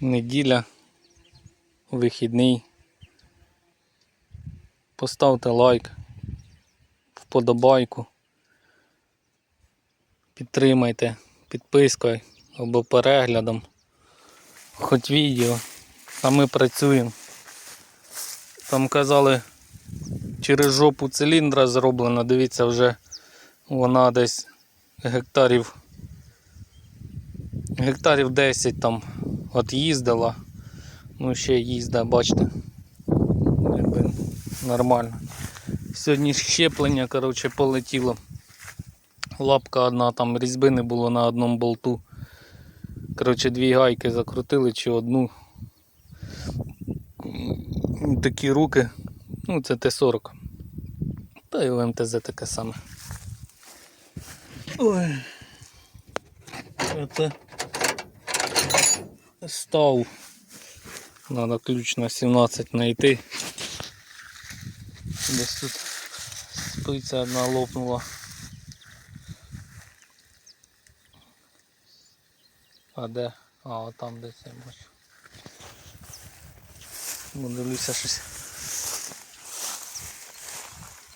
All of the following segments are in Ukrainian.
неділя, вихідний. Поставте лайк, вподобайку. Підтримайте підпискою або переглядом. Хоч відео. А ми працюємо. Там казали, через жопу циліндра зроблена, дивіться, вже вона десь гектарів гектарів 10 там от їздила. Ну ще їздить, бачите. Якби нормально. Сьогодні щеплення, коротше, полетіло. Лапка одна, там різьби не було на одному болту. Коротше, дві гайки закрутили чи одну. Такі руки. Ну, це Т-40. Та й у МТЗ таке саме. Ой. Это став. Надо ключ на 17 знайти. Десь тут спиця одна лопнула. А де? А, от там десь я бачу. Ну, дивлюся щось.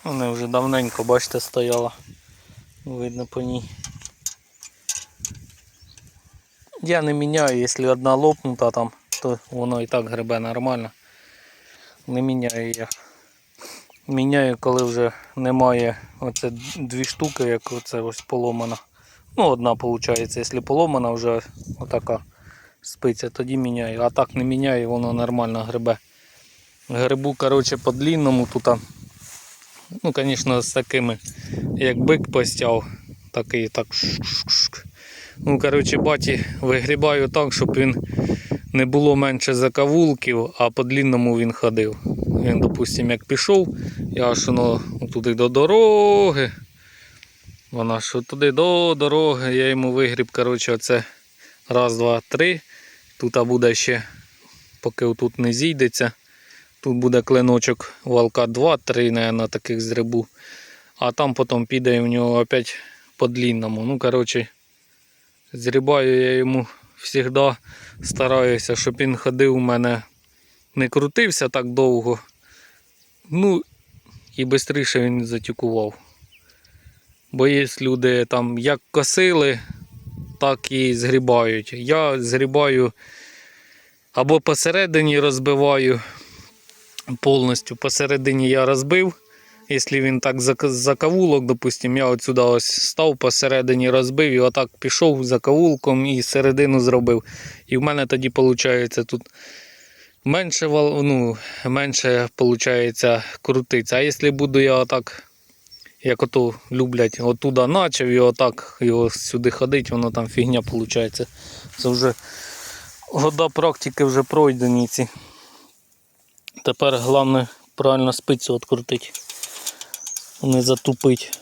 Вона вже давненько, бачите, стояла. Видно по ній. Я не міняю, якщо одна лопнута там, то воно і так гребе нормально. Не міняю я. Міняю, коли вже немає оце дві штуки, як оце ось поломана. Ну, одна виходить, якщо поломана вже отака спиця, тоді міняю. А так не міняю, воно нормально гребе. Грибу, коротше, по длинному тут. Ну, звісно, з такими, як бик постяв, такий так. шк-шк-шк. Ну, коротше, баті вигрібаю так, щоб він не було менше закавулків, а по длинному він ходив. Він, допустим, як пішов, я аж воно туди до дороги. Вона що туди до дороги, я йому вигріб, коротше, оце раз, два, три. Тут буде ще, поки тут не зійдеться. Тут буде клиночок валка 2-3, наверное, таких зрибу. А там потім піде в нього опять по длинному. Ну, коротше, зрібаю я йому завжди стараюся, щоб він ходив у мене, не крутився так довго. Ну і швидше він затікував. Бо є люди там як косили, так і згрібають. Я згрібаю або посередині розбиваю повністю. Посередині я розбив. Якщо він так за, за кавулок, допустим, я от сюди ось став посередині розбив і отак пішов за кавулком і середину зробив. І в мене тоді виходить тут менше, ну, менше виходить, крутиться. А якщо буду я отак, як ото люблять, отуда начав і отак його сюди ходить, воно там фігня виходить. Це вже года практики вже пройдені ці. Тепер головне правильно спицю відкрутити. Не затупить.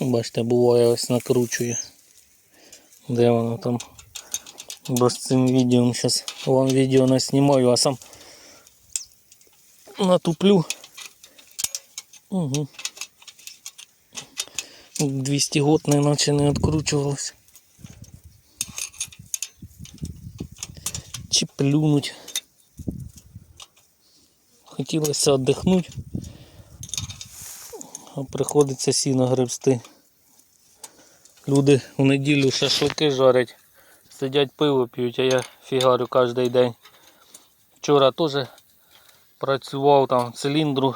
Бачите, буває ось накручує. Де воно там? Бо з цим відео зараз вам відео не знімаю, а сам натуплю. Угу. 200 год не наче не відкручувалось. Чи плюнуть. Хотілося віддихнути, приходиться сіно гребсти. Люди у неділю шашлики жарять, сидять пиво п'ють, а я фігарю кожен день. Вчора теж працював там циліндру,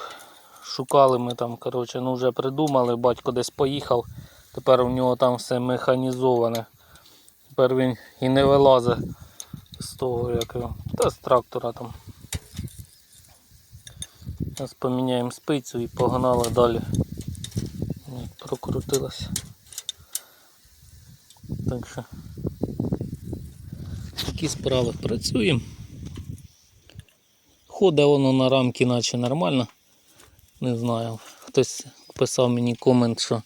шукали ми там, коротше, ну вже придумали, батько десь поїхав, тепер у нього там все механізоване. Тепер він і не вилазить з того, як його, та з трактора там. Зараз поміняємо спицю і погнали далі. Ні, Прокрутилося. Так що такі справи працюємо. Ходить воно на рамки наче нормально. Не знаю. Хтось писав мені комент, що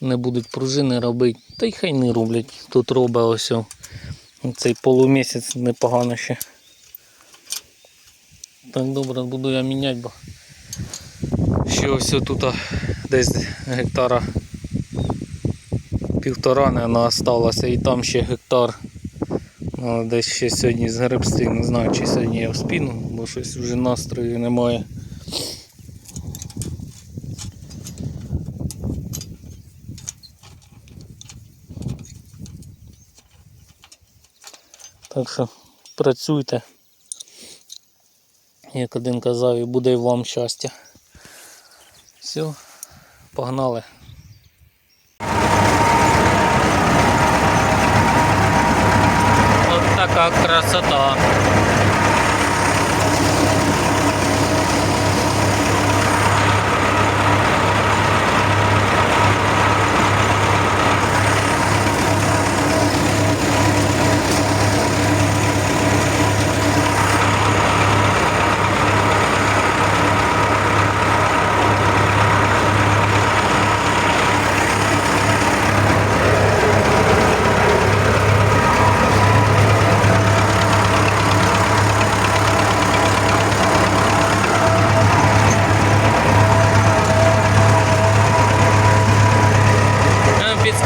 не будуть пружини робити. Та й хай не роблять. Тут робить ось цей полумісяць непогано ще. Так добре, буду я міняти, бо ще ось тут десь гектара півтора не осталося і там ще гектар. Але десь ще сьогодні згребсти, не знаю, чи сьогодні я вспіну, бо щось вже настрою немає. Так що працюйте. Як один казав, і буде вам щастя. Все, погнали. От така красота.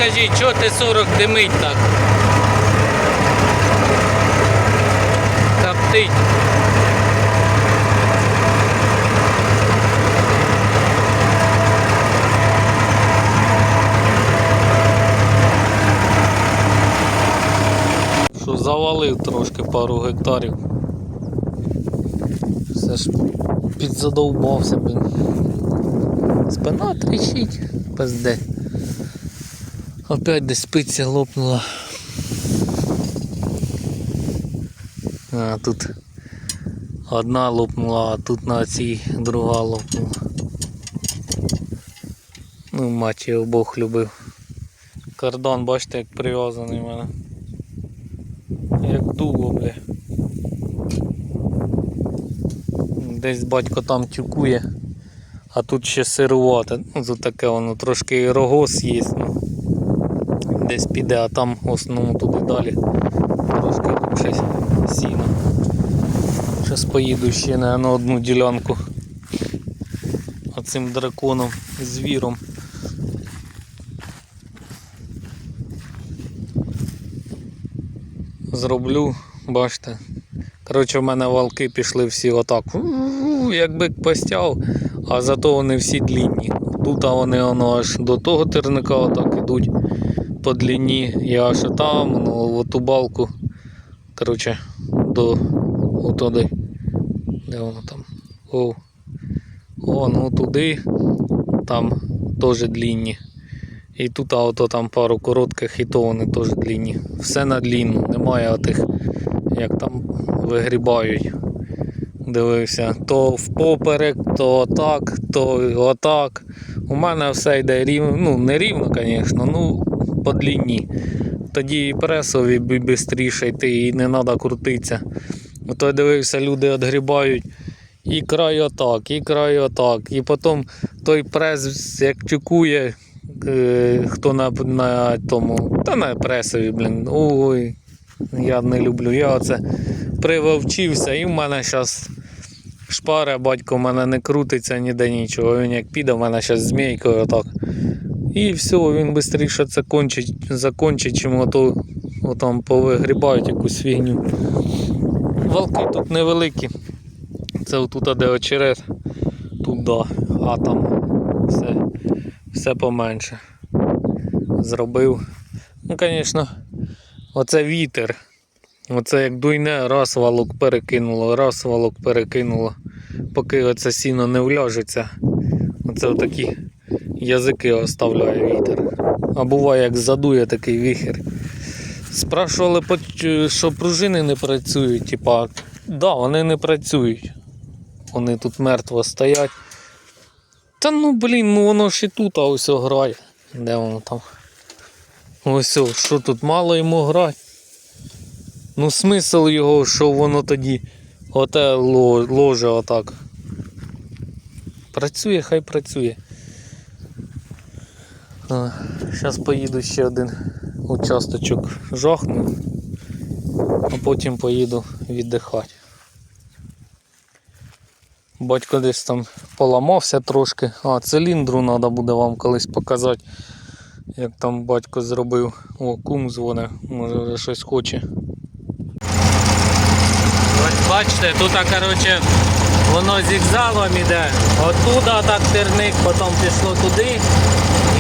А, Підскажіть, чого ти 40 димить так? Коптить. Що завалив трошки пару гектарів. Все ж підзадовбався, блін. Спина тріщить, пизде. Опять десь спиця лопнула. А тут одна лопнула, а тут на цій друга лопнула. Ну, мать його Бог любив. Кордон, бачите, як прив'язаний в мене. Як дуло, бля. Десь батько там тюкує, а тут ще сирувати. Ну, таке воно трошки і рогоз є. Ну десь піде, а там в основному туди далі трошки лучше сіно. Зараз поїду ще на, одну ділянку оцим драконом, звіром. Зроблю, бачите. Коротше, в мене валки пішли всі отак. Як бик постяв, а зато вони всі длінні. Тут вони воно аж до того терника отак ідуть по длині і аж там, ну, в ту балку. Коротше, до отуди. Де воно там? О, о ну туди, там теж длінні. І тут а ото там пару коротких, і то вони теж длінні. Все на длінну, немає отих, як там вигрібають. Дивився, то впоперек, то отак, то отак. У мене все йде рівно, ну не рівно, звісно, ну по длині. Тоді і пресові швидше йти, і не треба крутитися. Ото я дивився, люди відгрібають і край отак, і край отак. І потім той прес як чекує, е, хто на, на тому, та на пресові, блін. Ой, я не люблю. Я оце привовчився і в мене зараз шпара, батько в мене не крутиться ніде нічого. Він як піде, в мене зараз змійкою отак. І все, він швидше це кончить, закончить, чим ото отам повигрібають якусь фігню. Валки тут невеликі. Це отут де очерет, тут да, а там все, все поменше. Зробив. Ну, звісно, оце вітер. Оце як дуйне, раз валок перекинуло, раз валок перекинуло. Поки оце сіно не вляжеться. Оце отакі язики оставляє вітер. А буває, як задує такий віхер. Спрашували, що пружини не працюють. Типа, да, вони не працюють. Вони тут мертво стоять. Та ну блін, ну воно ж і тут, а ось грає. Де воно там? Ось, що тут мало йому грати. Ну смисл його, що воно тоді оте ложе отак. Працює, хай працює. Зараз поїду ще один участочок жахну, а потім поїду віддихати. Батько десь там поламався трошки. А, циліндру треба буде вам колись показати, як там батько зробив. О, кум дзвоне, може вже щось хоче. Ось бачите, тут, коротше, воно зігзагом іде. Оттуда так терник, потім пішло туди,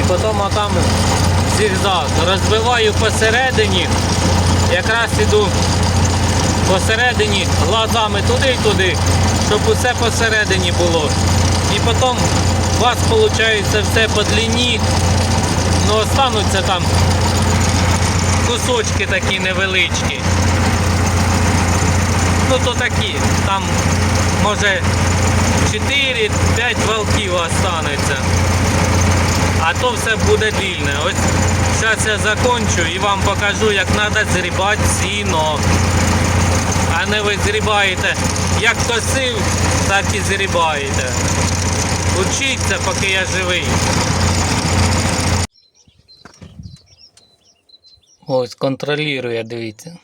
потім отам зігзаг. Розбиваю посередині, якраз іду посередині глазами туди і туди, щоб усе посередині було. І потім у вас виходить все по длині, ну остануться там кусочки такі невеличкі. Ну то такі, там може 4-5 валків останеться. А то все буде вільне. Ось зараз я закончу і вам покажу, як треба зрібати сіно. А не ви зрібаєте, як косив, так і зрібаєте. Учіться, поки я живий. Ось контролює, дивіться.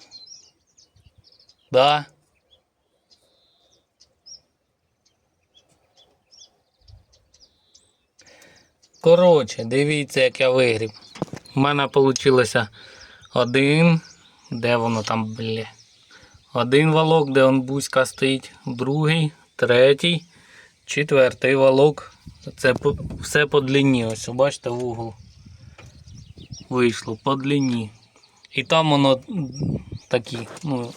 Да. Коротше, дивіться, як я вигріб. У мене вийшло один. Де воно там, бля? Один валок, де он бузька стоїть, другий, третій, четвертий валок. Це все по длині. Ось, бачите, в. Вийшло по длині. І там воно такі, ну,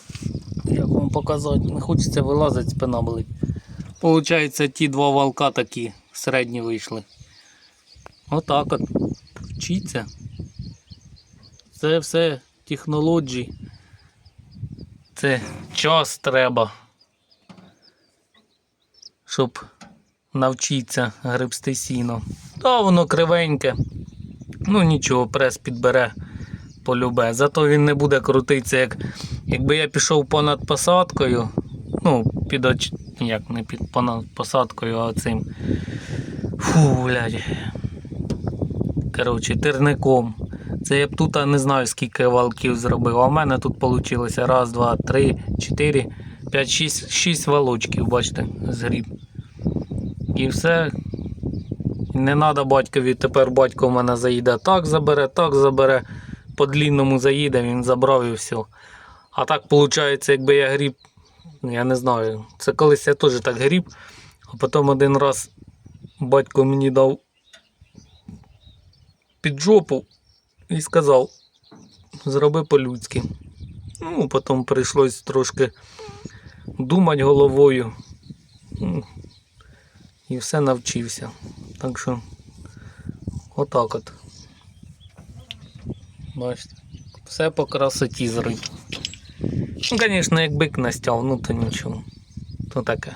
як вам показати, не хочеться вилазити, спина болить. Получається, ті два валка такі середні вийшли. Отак от. Вчіться. Це все технології. Це час треба. Щоб навчитися гребсти сіно. Та воно кривеньке. Ну нічого, прес підбере полюбе. Зато він не буде крутитися, як якби я пішов понад посадкою. Ну, під оч... як не під понад посадкою, а цим. Фу, блядь. Коротше, терником. Це я б тут не знаю скільки валків зробив. А в мене тут вийшло раз, два, три, чотири, п'ять, шість, шість валочків, бачите, згріб. І все. Не треба батькові, тепер батько в мене заїде так забере, так забере. По длінному заїде, він забрав і все. А так виходить, якби я гріб, я не знаю. Це колись я теж так гріб, а потім один раз батько мені дав під жопу і сказав, зроби по-людськи. Ну, потім прийшлось трошки думати головою. Ну, І все навчився. Так що отак от. Бачите, все по красоті зрив. Ну, звісно, як бик настяв, ну то нічого. То таке.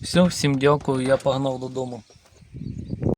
Все, всім дякую, я погнав додому.